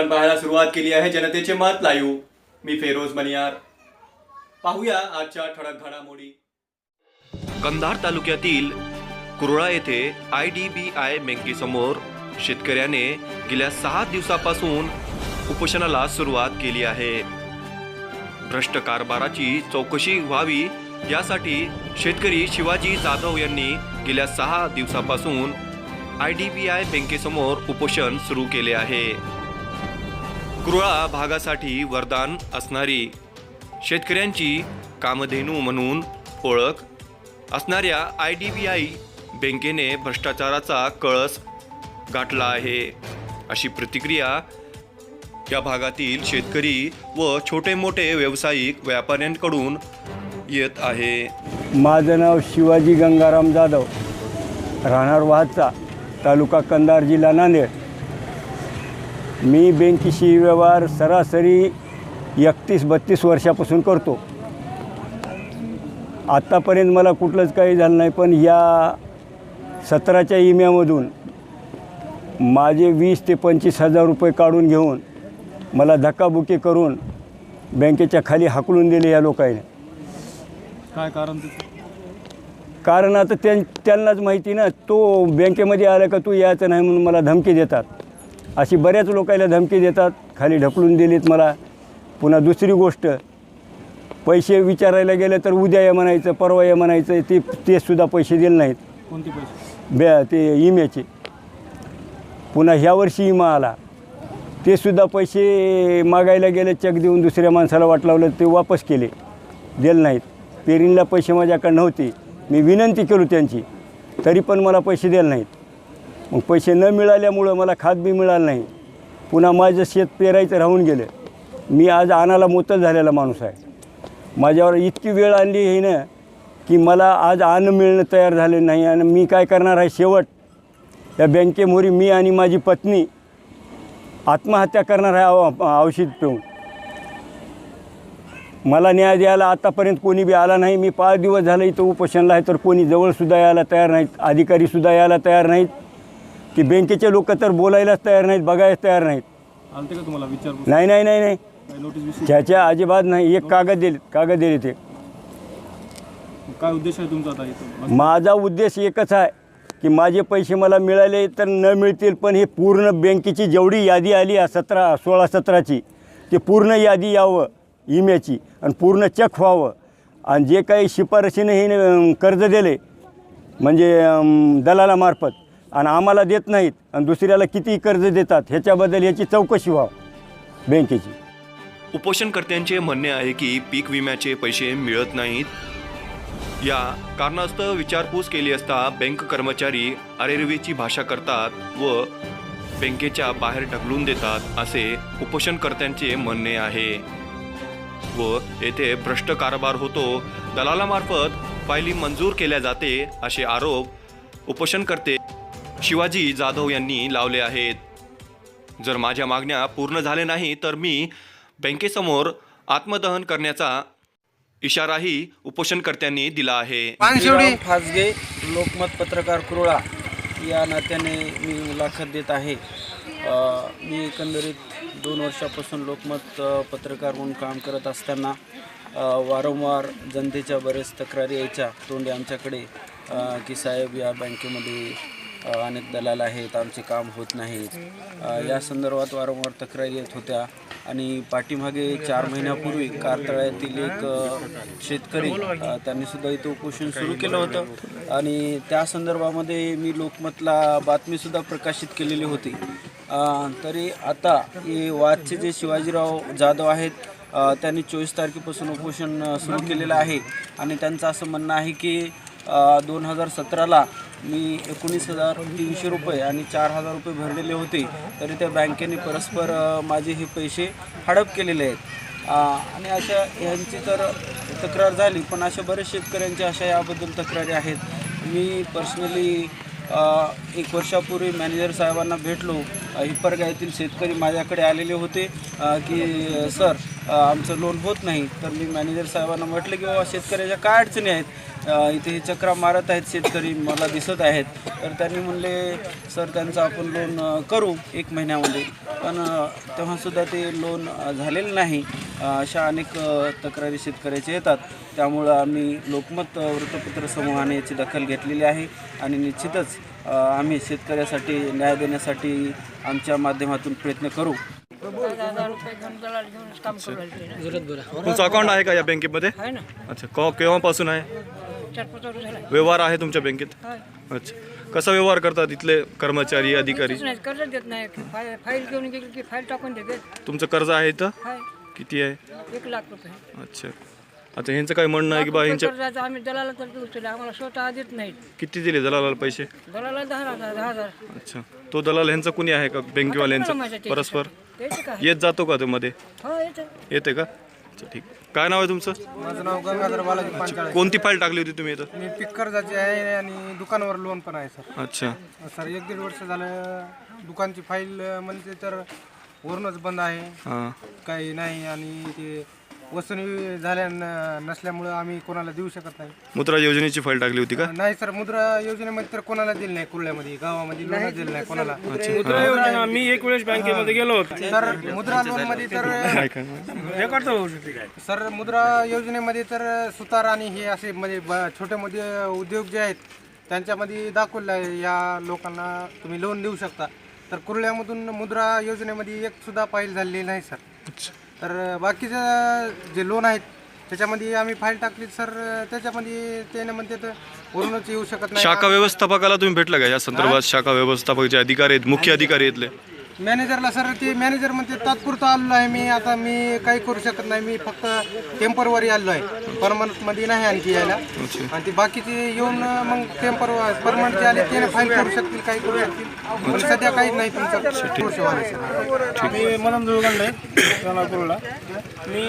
आपण पाहायला सुरुवात केली आहे जनतेचे मत लाईव्ह मी फेरोज मनियार. पाहूया आजच्या ठळक घडामोडी. कंधार तालुक्यातील कुरळा येथे आय डी बी आय बँकेसमोर शेतकऱ्याने गेल्या सहा दिवसापासून उपोषणाला सुरुवात केली आहे. भ्रष्ट कारभाराची चौकशी व्हावी यासाठी शेतकरी शिवाजी जाधव यांनी गेल्या सहा दिवसापासून आय डी बी आय बँकेसमोर उपोषण सुरू केले आहे. कुरळा भागासाठी वरदान असणारी शेतकऱ्यांची कामधेनू म्हणून ओळख असणाऱ्या आय डी बी आय बँकेने भ्रष्टाचाराचा कळस गाठला आहे. अशी प्रतिक्रिया या भागातील शेतकरी व छोटे मोठे व्यावसायिक व्यापाऱ्यांकडून येत आहे. माझं नाव शिवाजी गंगाराम जाधव राहणार वाहतचा तालुका कंधार जिल्हा नांदेड. मी बँकेशी व्यवहार सरासरी एकतीस बत्तीस वर्षापासून करतो. आत्तापर्यंत मला कुठलंच काही झालं नाही पण या सतराच्या इम्यामधून माझे वीस ते पंचवीस हजार रुपये काढून घेऊन मला धक्काबुक्की करून बँकेच्या खाली हाकलून दिले या लोकांनी काय कारण कारण आता त्यां त्यांनाच माहिती ना तो बँकेमध्ये आला का तू यायचं नाही म्हणून मला धमकी देतात. अशी बऱ्याच लोकांना धमकी देतात खाली ढकलून दिलीत मला. पुन्हा दुसरी गोष्ट पैसे विचारायला गेले तर उद्या या म्हणायचं परवा या म्हणायचं ते ते सुद्धा पैसे दिले नाहीत. कोणते पैसे? बॅ ते इम्याचे पुन्हा ह्या वर्षी इमा आला. ते सुद्धा पैसे मागायला गेले चेक देऊन दुसऱ्या माणसाला वाट लावलं ते वापस केले. दिले नाहीत. पेरींला पैसे माझ्याकडे नव्हते. मी विनंती केलो त्यांची तरी पण मला पैसे दिले नाहीत. मग पैसे न मिळाल्यामुळं मला खात बी मिळालं नाही. पुन्हा माझं शेत पेरायचं राहून गेलं. मी आज आणाला मोतच झालेला माणूस आहे. माझ्यावर इतकी वेळ आणली आहे ना की मला आज अन्न मिळणं तयार झालं नाही आणि मी काय करणार आहे शेवट? या बँकेमोरी मी आणि माझी पत्नी आत्महत्या करणार आहे औषध पिऊन. मला न्याय द्यायला आतापर्यंत कोणी बी आला नाही. मी पाच दिवस झालं इथं उपोषणला आहे तर कोणी जवळसुद्धा यायला तयार नाहीत अधिकारीसुद्धा यायला तयार नाहीत. की बँकेचे लोक तर बोलायलाच तयार नाहीत बघायलाच तयार नाहीत. आलते का तुम्हाला विचारपूस नाही नाही नाही नाही. नोटीस विषयी? त्याच्या अजिबात नाही एक कागद दिले कागद दिले ते. काय उद्देश आहे तुमचा आता इथं? माझा उद्देश एकच आहे की माझे पैसे मला मिळाले तर न मिळतील पण हे पूर्ण बँकेची जेवढी यादी आली आहे सतरा सोळा सतराची ते पूर्ण यादी यावं इम्याची आणि पूर्ण चेक व्हावं. आणि जे काही शिफारशीने हे कर्ज दिले म्हणजे दलालामार्फत आणि आम्हाला देत नाहीत आणि दुसऱ्याला किती कर्ज देतात ह्याच्याबद्दल याची चौकशी व्हावं बँकेची. उपोषणकर्त्यांचे म्हणणे आहे की पीक विम्याचे पैसे मिळत नाहीत. या कारणास्तव विचारपूस केली असता बँक कर्मचारी अरेरवीची भाषा करतात व बँकेच्या बाहेर ढकलून देतात असे उपोषणकर्त्यांचे म्हणणे आहे. व येथे भ्रष्ट कारभार होतो. दलालामार्फत फायली मंजूर केल्या जाते असे आरोप उपोषणकर्ते शिवाजी जाधव यांनी लावले आहेत. जर माझ्या मागण्या पूर्ण झाले नाही तर मी बँकेसमोर आत्मदहन करण्याचा इशाराही उपोषणकर्त्यांनी दिला आहे. फासगे लोकमत पत्रकार कुरुळा या नात्याने मी मुलाखत देत आहे. मी एकंदरीत दोन वर्षापासून लोकमत पत्रकार म्हणून काम करत असताना वारंवार जनतेच्या बरेच तक्रारी यायच्या. तोंडी आमच्याकडे की साहेब या बँकेमध्ये अनेक दलाल आहेत आमचे काम होत नाहीत. या संदर्भात वारंवार तक्रारी येत होत्या आणि पाठीमागे चार महिन्यापूर्वी कारतळ्यातील एक शेतकरी त्यांनी सुद्धा इथं उपोषण सुरू केलं होतं. आणि त्या संदर्भामध्ये मी लोकमतला बातमीसुद्धा प्रकाशित केलेली होती. तरी आता हे वादचे जे शिवाजीराव जाधव आहेत त्यांनी चोवीस तारखेपासून उपोषण सुरू केलेलं आहे. आणि त्यांचं असं म्हणणं आहे की दोन हजार सतराला मी एकोणीस हजार तीनशे रुपये आणि चार हजार रुपये भरलेले होते तरी त्या बँकेने परस्पर माझे हे पैसे हडप केलेले आहेत. आणि अशा यांची तर तक्रार झाली पण अशा बरेच शेतकऱ्यांच्या अशा याबद्दल तक्रारी आहेत. मी पर्सनली एक वर्षापूर्वी मॅनेजर साहेबांना भेटलो. अ, हिप्परगा येथील शेतकरी माझ्याकडे आलेले होते की सर आमचं लोन होत नाही. तर मी मॅनेजर साहेबांना म्हटलं की बाबा शेतकऱ्याच्या काय अडचणी आहेत? इथे हे चक्रा मारत आहेत शेतकरी मला दिसत आहेत. तर त्यांनी म्हणले सर त्यांचं आपण लोन करू एक महिन्यामध्ये. पण तेव्हासुद्धा ते लोन झालेलं नाही. अशा अनेक तक्रारी शेतकऱ्याच्या येतात. त्यामुळं आम्ही लोकमत वृत्तपत्र समूहाने याची दखल घेतलेली आहे आणि निश्चितच आम्ही शेतकऱ्यासाठी न्याय देण्यासाठी आमच्या माध्यमातून प्रयत्न करू. तुमचं अकाउंट आहे का या बँकेमध्ये? आहे ना. अच्छा केव्हा केव्हापासून आहे? झाला व्यवहार आहे तुमच्या बँकेत? अच्छा. कसा व्यवहार करतात इथले कर्मचारी अधिकारी? नाही कर्ज देत नाही. फाईल फाईल घेऊन गेली की फाईल टाकून देते. तुमचं कर्ज आहे इथं? हाय. किती आहे? एक लाख रुपये. अच्छा. आता ह्यांचं काय म्हणणं आहे की बा ह्यांच्या कर्जाचं आम्ही दलाला तर उचलले आम्हाला स्वतः देत नाहीत. किती दिले दलालाला पैसे? दलाला दहा हजार दहा हजार. अच्छा. तो दलाल ह्यांचा कुणी आहे का? बँकेवाल्यांचा? परस्पर? त्याचं काय? येत जातो का ते मध्ये? हो येतं. येते का? अच्छा ठीक. काय नाव आहे तुमचं? माझं नाव गंगाधर बालाजी पांचाळे कोणती फाईल टाकली होती तुम्ही इथं? मी पीक कर्जाचे आहे आणि दुकानावर लोन पण आहे सर. अच्छा. सर एक दीड वर्ष झालं दुकानची फाईल म्हणते तर वरूनच बंद आहे. हां. काही नाही आणि ते वसुली झाल्या न- नसल्यामुळं आम्ही कोणाला देऊ शकत नाही. मुद्रा योजनेची फाईल टाकली होती का? नाही सर मुद्रा योजनेमध्ये तर कोणाला दिलं नाही कुर्ल्यामध्ये गावामध्ये लोन दिलं नाही कोणाला. मुद्रा योजना मी एक वेळेस बँकेमध्ये गेलो होतो. तर मुद्रा लोनमध्ये तर होऊ शकते काय सर मुद्रा योजनेमध्ये तर सुतार आणि हे असे म्हणजे ब- छोटे मोठे उद्योग जे आहेत त्यांच्यामध्ये दाखवलं आहे या लोकांना तुम्ही लोन देऊ शकता. तर कुर्ल्यामधून मुद्रा योजनेमध्ये एक सुद्धा फाईल झालेली नाही सर. तर बाकीचं जे लोन आहेत त्याच्यामध्ये आम्ही फाईल टाकली. सर त्याच्यामध्ये त्याने म्हणते तर वरूनच येऊ शकत नाही. शाखा व्यवस्थापकाला तुम्ही भेटला का या संदर्भात? शाखा व्यवस्थापक जे अधिकारी आहेत मुख्य अधिकारी आहेत मॅनेजरला सर ते मॅनेजर म्हणते तात्पुरतं आलेलो आहे मी आता मी काही करू शकत नाही मी फक्त टेम्परवरी आलो आहे. परमनंटमध्ये नाही आणखी यायला. आणि ते बाकीचे येऊन मग टेम्पर परमनंट जे आले ते फाईल करू शकतील काही करू शकतील. पण सध्या काहीच नाही तुमचं. मी मनन दुर्गंडे सोलापूरला. मी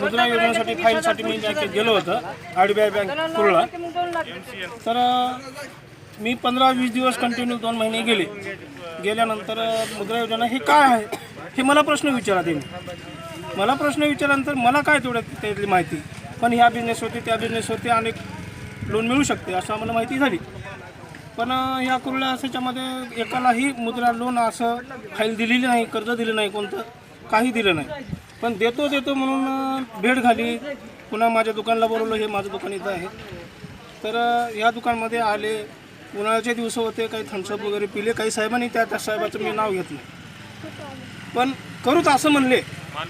मुद्रा योजनेसाठी फाईलसाठी मी बँकेत गेलो होतो R B I bank Kurla तर मी पंधरा वीस दिवस कंटिन्यू दोन महिने गेले. गेल्यानंतर मुद्रा योजना हे काय आहे हे मला प्रश्न विचारा त्यांनी मला प्रश्न विचारल्यानंतर मला काय तेवढं त्यातली माहिती? पण ह्या बिझनेसवरती त्या बिझनेसवरती अनेक लोन मिळू शकते असं आम्हाला माहिती झाली. पण ह्या कुर्ला असाच्यामध्ये एकालाही मुद्रा लोन असं फाईल दिलेली नाही कर्ज दिलं नाही कोणतं काही दिलं नाही. पण देतो देतो म्हणून भेट घाली पुन्हा माझ्या दुकानला बोलवलं हे माझं दुकान इथं आहे. तर ह्या दुकानमध्ये आले उन्हाळ्याचे दिवस होते काही थम्सअप वगैरे पिले काही साहेबांनी त्या त्या साहेबाचं मी नाव घेतलं. पण करूच असं म्हणले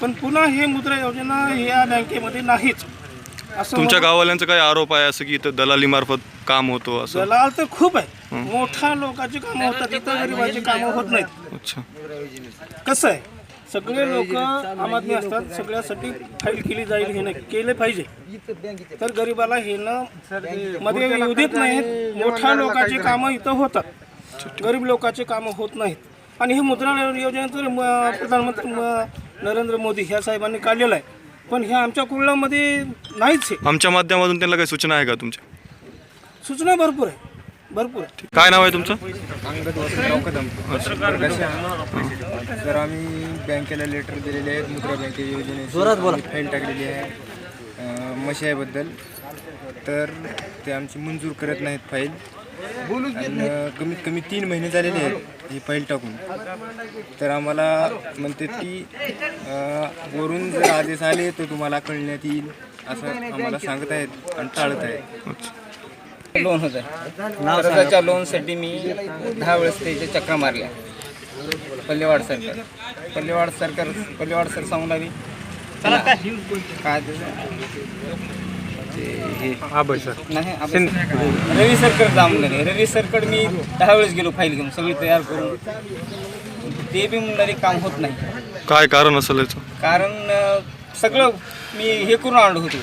पण पुन्हा हे मुद्रा योजना या बँकेमध्ये नाहीच. असं तुमच्या गाववाल्यांचा काय आरोप आहे असं की इथं दलाली मार्फत काम होतो असं? दलाल तर खूप आहे. मोठ्या लोकांची कामं होतात इथं गरीबाची कामं होत नाहीत. अच्छा. कसं आहे? सगळे लोक आम आदमी असतात सगळ्यासाठी फाईल केली जाईल हे नाही केले पाहिजे तर गरीबाला हे न मध्ये येऊ देत नाहीत मोठ्या लोकांची कामं इथं होतात गरीब लोकांची कामं होत नाहीत आणि हे मुद्रा योजनेचं म- प्रधानमंत्री म- नरेंद्र मोदी ह्या साहेबांनी काढलेलं आहे पण हे आमच्या कुर्ल्यामध्ये नाहीच आहे आमच्या माध्यमातून त्यांना काही सूचना आहे का तुमच्या सूचना भरपूर आहे भरपूर आहे काय नाव आहे तुमचं अंगद वसंतराव कदम तर आम्ही बँकेला लेटर दिलेले आहेत मुद्रा बँके योजनेची फाईल टाकलेली आहे. मशाईबद्दल. तर ते आमची मंजूर करत नाहीत फाईल आणि कमीत कमी तीन महिने झालेले आहेत ही फाईल टाकून. तर आम्हाला म्हणतात की वरून जर आदेश आले तर तुम्हाला कळण्यात येईल असं आम्हाला सांगत आहेत आणि टाळत आहेत. लोन होतं. कर्जाच्या लोनसाठी मी दहा वेळेस त्याच्या चक्रा मारल्या पल्लेवाड सरकार. पल्लेवाड सरकार पल्लेवाड सर सांगून लागली. काय नाही आपण रवी सरकर जाऊन लागले. रवी सरकड मी दहा वेळेस गेलो फाईल घेऊन सगळी तयार करून. ते बी म्हणणारे काम होत नाही. काय कारण असेल याचं? कारण अं, सगळं मी हे करून आणलो होतो.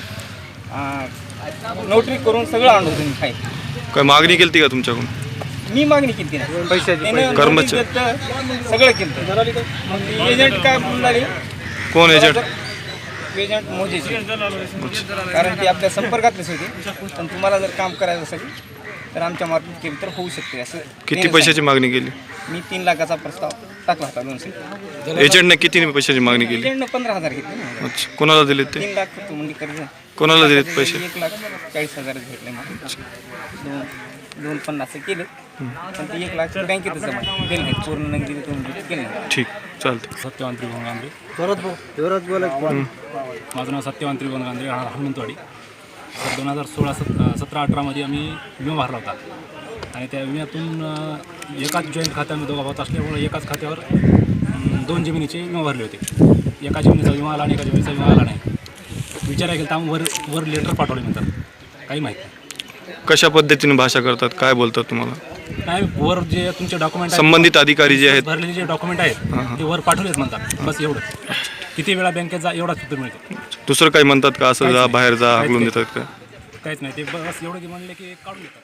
नोटरी करून सगळं आणलं होतं मी फाईल. काय मागणी केली का तुमच्याकडून? मी मागणी केली नाही कर्मचारी. देतं, सगळं केलं. मग एजंट काय बोलणारे कोण एजंट एजंट मोजेचे कारण ते आपल्या संपर्कातलेच होते. पण तुम्हाला जर काम करायचं असेल तर आमच्या मार्फत केलं तर होऊ शकते असं किती पैशाची मागणी केली. मी तीन लाखाचा प्रस्ताव टाकला होता लोनसाठी एजंटने किती पैशाची मागणी केली? एजंटनं पंधरा हजार घेतले अच्छा. कोणाला दिले ते? तीन लाख म्हणजे कर्ज. कोणाला दिलेत पैसे? एक लाख चाळीस हजार भेटले मला. दोन पन्नास केले. पण ते एक लाख बँकेतच जमा केले. नाही. पूर्ण नगदी तुम्ही केले नाही. ठीक चालतं सत्यवान त्रिभुवन गांधे. माझं नाव सत्यवान त्रिभुवन गांधे. राहणार हनुमंतवाडी. तर दोन हजार सोळा सत सतरा अठरामध्ये आम्ही विमा भरला होता. आणि त्या विम्यातून अ, एकाच जॉईंट खात्यामध्ये दोघा भात असल्यामुळे एकाच खात्यावर दोन जमिनीचे विमा भरले होते. एका जमिनीचा विमा आला आणि एका जमिनीचा विमा आला नाही. विचारायला गेलं तर आम्ही वर वर लेटर पाठवले म्हणतात काही माहीत नाही. कशा पद्धतीने भाषा करतात? काय बोलतात तुम्हाला? नाही वर जे तुमचे डॉक्युमेंट संबंधित अधिकारी जे आहेत. भरलेले जे डॉक्युमेंट आहेत ते वर पाठवलेत म्हणतात. बस एवढं. किती वेळा बँकेत जा एवढाच उत्तर मिळते. दुसरं काही म्हणतात का? असं जा बाहेर जा हाकलून देतात का? काहीच नाही. ते बस एवढं की म्हणले की काढून देतात.